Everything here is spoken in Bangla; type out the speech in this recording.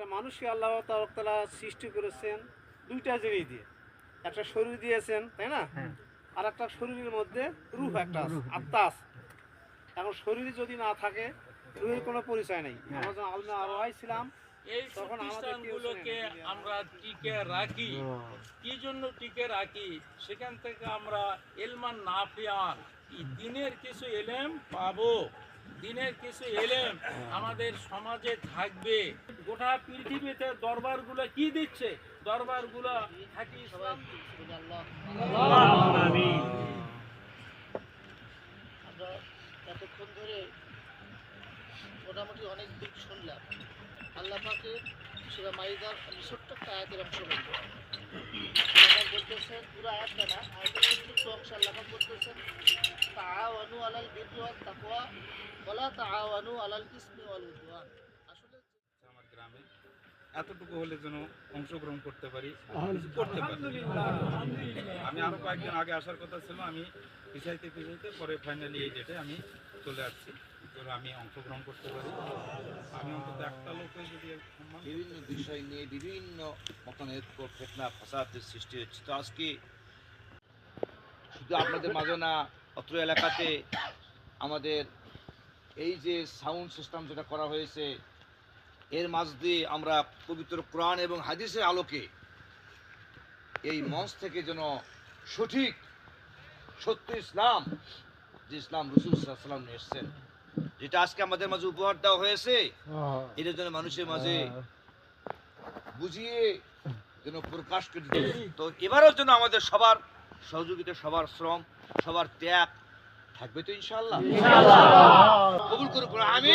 একটা মানুষকে আল্লাহ তালা সৃষ্টি করেছেন দুইটা জিনিস দিয়ে। একটা শরীর দিয়েছেন তাই না? হ্যাঁ। আর একটা শরীরের মধ্যে রূপ একটা আছে, আত্মা আছে। এখন শরীর যদি না থাকে রুহের কোনো পরিচয় নেই। হ্যাঁ। আমরা যখন আলমা আরোহাই ছিলাম এই প্রতিষ্ঠানগুলোকে আমরা টিকে রাখি। কি জন্য টিকে রাখি? সেখান থেকে আমরা এলমান নাফিয়ান এই দিনের কিছু এলেম পাবো। দিনের কিছু এলেম আমাদের সমাজে থাকবে। গোটা পৃথিবীতে দরবারগুলো কি দিচ্ছে? দরবারগুলো থাকি এতক্ষণ ধরে মোটামুটি অনেক দিক শুনলাম। আল্লাহ পাকে সুরা মাইদার ছোট্ট একটা আয়াতের অংশ বলতেছেন পুরো আয়াতটা না আয়াতের ছোট্ট অংশ আল্লাহ বলতেছেন তাআওয়ানু আলাল বিররি ওয়াত তাকওয়া ওয়ালা তাআওয়ানু আলাল ইসমি ওয়াল উদওয়ান। আসলে আমার গ্রামে এতটুকু হলে যেন অংশগ্রহণ করতে পারি করতে পারি। আমি আরও কয়েকদিন আগে আসার কথা ছিল আমি পিছাইতে পিছাইতে পরে ফাইনালি এই ডেটে আমি চলে আসছি যেন আমি অংশগ্রহণ করতে পারি। আমি অন্তত একটা বিভিন্ন বিষয় নিয়ে বিভিন্ন মতানৈক্য ফেতনা ফাসাদের সৃষ্টি হচ্ছে। তো আজকে শুধু আপনাদের মাঝে না, অত্র এলাকাতে আমাদের এই যে সাউন্ড সিস্টেম যেটা করা হয়েছে, এর মাঝ দিয়ে আমরা পবিত্র কোরআন এবং হাদিসের আলোকে এই মঞ্চ থেকে যেন সঠিক সত্য ইসলাম, যে ইসলাম রসুল সাল্লাম নিয়ে এসছেন যেটা আজকে আমাদের মাঝে উপহার দেওয়া হয়েছে এটা যেন মানুষের মাঝে বুঝিয়ে যেন প্রকাশ করে দিতে তো এবারও যেন আমাদের সবার সহযোগিতা সবার শ্রম সবার ত্যাগ থাকবে তো ইনশাল্লাহ কবুল করুক আমি